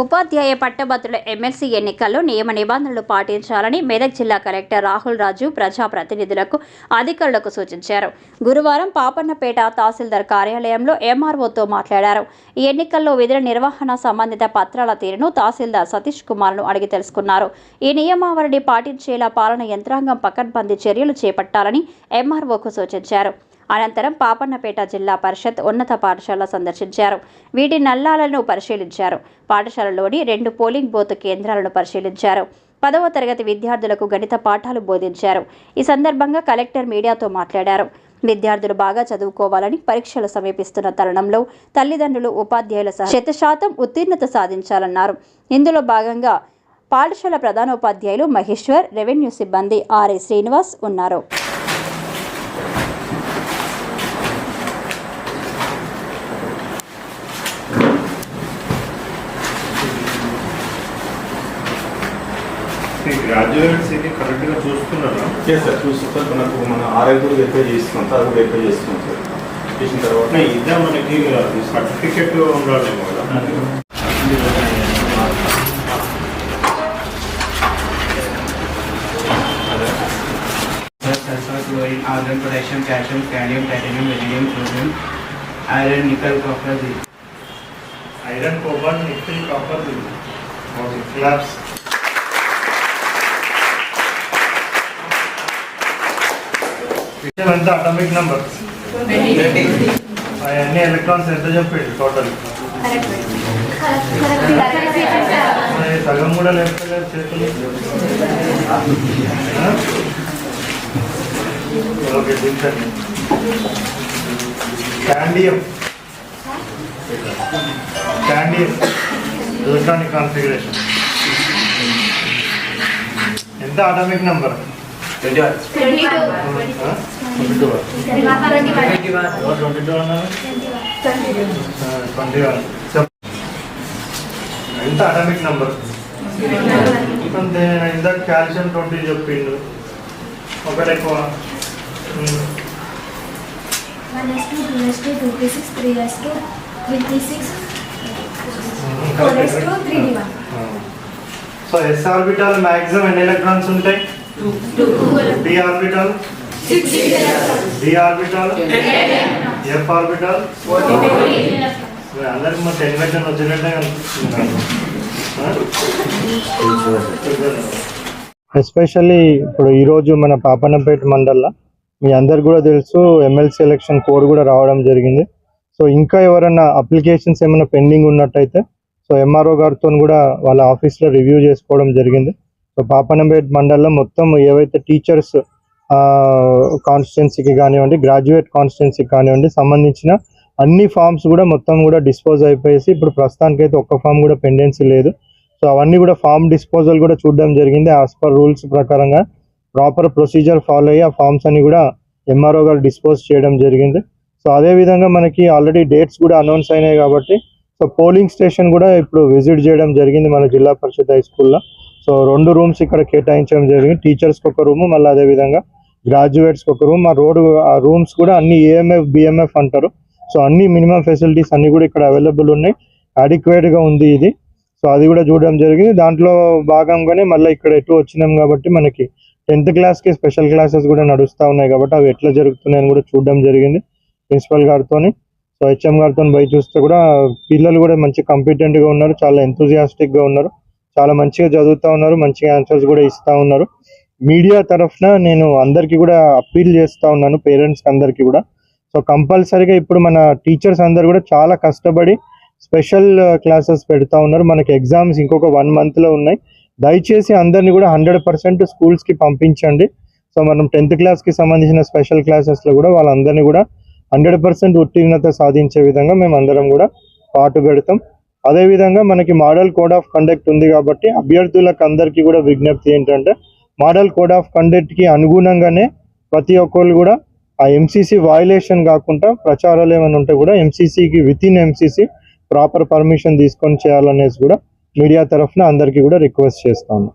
ఉపాధ్యాయ పట్టభద్రుల ఎమ్మెల్సీ ఎన్నికల్లో నియమ నిబంధనలు పాటించాలని మెదక్ జిల్లా కలెక్టర్ రాహుల్ రాజు ప్రజాప్రతినిధులకు అధికారులకు సూచించారు. గురువారం పాపన్నపేట తహసీల్దార్ కార్యాలయంలో ఎంఆర్ఓతో మాట్లాడారు. ఈ ఎన్నికల్లో విధుల నిర్వహణ సంబంధిత పత్రాల తీరును తహసీల్దార్ సతీష్ కుమార్ను అడిగి తెలుసుకున్నారు. ఈ నియమావళిని పాటించేలా పాలన యంత్రాంగం పకడ్బందీ చర్యలు చేపట్టాలని ఎంఆర్ఓకు సూచించారు. అనంతరం పాపన్నపేట జిల్లా పరిషత్ ఉన్నత పాఠశాల సందర్శించారు. వీటి నల్లాలను పరిశీలించారు. పాఠశాలలోని రెండు పోలింగ్ బూత్ కేంద్రాలను పరిశీలించారు. పదవ తరగతి విద్యార్థులకు గణిత పాఠాలు బోధించారు. ఈ సందర్భంగా కలెక్టర్ మీడియాతో మాట్లాడారు. విద్యార్థులు బాగా చదువుకోవాలని పరీక్షలు సమీపిస్తున్న తరుణంలో తల్లిదండ్రులు ఉపాధ్యాయుల సహా శత శాతం ఉత్తీర్ణత సాధించాలన్నారు. ఇందులో భాగంగా పాఠశాల ప్రధానోపాధ్యాయులు మహేశ్వర్ రెవెన్యూ సిబ్బంది ఆర్ఏ శ్రీనివాస్ ఉన్నారు. గ్రాడ్యుయేట్స్ ఇది కరెక్ట్గా చూస్తున్నారా ఎస్ సార్ చూస్తాం సార్ మనకు మన ఆర్ఐ కూడా వెరిఫై చేస్తున్నాం సార్ అది కూడా వెరిఫై చేస్తున్నాం సార్ చేసిన తర్వాత ఇదే మనకి సర్టిఫికెట్ ఉండాలేమో కదా sulfur, chlorine, argon, potassium, calcium, cadmium, titanium, vanadium, chromium, iron, nickel, copper, zinc. Iron cobalt nickel copper okay claps ఎంత అటామిక్ నెంబర్ అవన్నీ ఎలక్ట్రాన్స్ ఎంత చెప్పండి టోటల్ సగం కూడా లేకపోలేదు చేతులు? ఓకే దించండి. క్యాండియం క్యాండియం ఎలక్ట్రానిక్ కాన్ఫిగరేషన్ ఎంత atomic number twenty one twenty two two one ఎంత అటామిక్ నెంబర్ అంతే ఇందాక కాల్షియం ట్వంటీ చెప్పిండు. ఒకటి ఎక్కువ. two, three D one. So S orbital maximum ఎన్ని ఎలక్ట్రాన్స్ ఉంటాయి? D orbital D orbital F orbital అందరికి మా టెన్ వచ్చినట్టే ఎస్పెషల్లీ ఇప్పుడు ఈరోజు మన పాపన్నపేట మండల్లో మీ అందరు కూడా తెలుసు ఎమ్మెల్సీ ఎలక్షన్ కోడ్ కూడా రావడం జరిగింది. సో ఇంకా ఎవరైనా అప్లికేషన్స్ ఏమైనా పెండింగ్ ఉన్నట్టయితే సో ఎంఆర్ఓ గారితో కూడా వాళ్ళ ఆఫీస్లో రివ్యూ చేసుకోవడం జరిగింది. పాపన్నపేట మండలం మొత్తం ఏవైతే టీచర్స్ కాన్స్టిట్యున్సీకి కానివ్వండి గ్రాడ్యుయేట్ కాన్స్టిట్యున్సీకి కానివ్వండి సంబంధించిన అన్ని ఫామ్స్ కూడా మొత్తం కూడా డిస్పోజ్ అయిపోయేసి ఇప్పుడు ప్రస్తుతానికైతే ఒక్క ఫామ్ కూడా పెండెన్సీ లేదు. సో అవన్నీ కూడా ఫామ్ డిస్పోజల్ కూడా చూడడం జరిగింది. యాజ్ పర్ రూల్స్ ప్రకారంగా ప్రాపర్ ప్రొసీజర్ ఫాలో అయ్యి ఆ ఫామ్స్ అన్ని కూడా ఎంఆర్ఓ గారు డిస్పోజ్ చేయడం జరిగింది. సో అదే విధంగా మనకి ఆల్రెడీ డేట్స్ కూడా అనౌన్స్ అయినాయి కాబట్టి సో పోలింగ్ స్టేషన్ కూడా ఇప్పుడు విజిట్ చేయడం జరిగింది మన జిల్లా పరిషత్ హై స్కూల్లో. సో రెండు రూమ్స్ ఇక్కడ కేటాయించడం జరిగింది. టీచర్స్కి ఒక రూము మళ్ళీ అదే విధంగా గ్రాడ్యుయేట్స్కి ఒక రూమ్. ఆ రోడ్ ఆ రూమ్స్ కూడా అన్ని ఏఎంఎఫ్ బిఎంఎఫ్ అంటారు. సో అన్ని మినిమం ఫెసిలిటీస్ అన్ని కూడా ఇక్కడ అవైలబుల్ ఉన్నాయి. adequate గా ఉంది ఇది. సో అది కూడా చూడడం జరిగింది. దాంట్లో భాగంగానే మళ్ళీ ఇక్కడ ఎటు వచ్చినాం కాబట్టి మనకి టెన్త్ క్లాస్కి స్పెషల్ క్లాసెస్ కూడా నడుస్తూ ఉన్నాయి కాబట్టి అవి ఎట్లా జరుగుతున్నాయని కూడా చూడడం జరిగింది ప్రిన్సిపల్ గారితోని. సో హెచ్ఎం గారితో బయట చూస్తే కూడా పిల్లలు కూడా మంచి కాంపిటెంట్గా గా ఉన్నారు చాలా ఎంతూజియాస్టిక్గా గా ఉన్నారు. చాలా మంచిగా చదువుతా ఉన్నారు మంచిగా ఆన్సర్స్ కూడా ఇస్తూ ఉన్నారు. మీడియా తరఫున నేను అందరికీ కూడా అప్పీల్ చేస్తూ ఉన్నాను పేరెంట్స్ అందరికీ కూడా. సో కంపల్సరీగా ఇప్పుడు మన టీచర్స్ అందరు కూడా చాలా కష్టపడి స్పెషల్ క్లాసెస్ పెడతా ఉన్నారు. మనకి ఎగ్జామ్స్ ఇంకొక వన్ మంత్లో ఉన్నాయి. దయచేసి అందరినీ కూడా హండ్రెడ్ పర్సెంట్ స్కూల్స్కి పంపించండి. సో మనం టెన్త్ క్లాస్కి సంబంధించిన స్పెషల్ క్లాసెస్లో కూడా వాళ్ళందరినీ కూడా హండ్రెడ్ పర్సెంట్ ఉత్తీర్ణత సాధించే విధంగా మేము అందరం కూడా పాటు పెడతాం. అదేవిధంగా మనకి మోడల్ కోడ్ ఆఫ్ కండక్ట్ ఉంది కాబట్టి అభ్యర్థులకు అందరికీ కూడా విజ్ఞప్తి ఏంటంటే మోడల్ కోడ్ ఆఫ్ కండక్ట్కి అనుగుణంగానే ప్రతి ఒక్కరు కూడా ఆ ఎంసీసీ వయలేషన్ కాకుండా ప్రచారాలు ఏమైనా ఉంటే కూడా ఎంసీసీకి with in MCC proper permission తీసుకొని చేయాలనేసి కూడా మీడియా తరఫున అందరికీ కూడా రిక్వెస్ట్ చేస్తాను.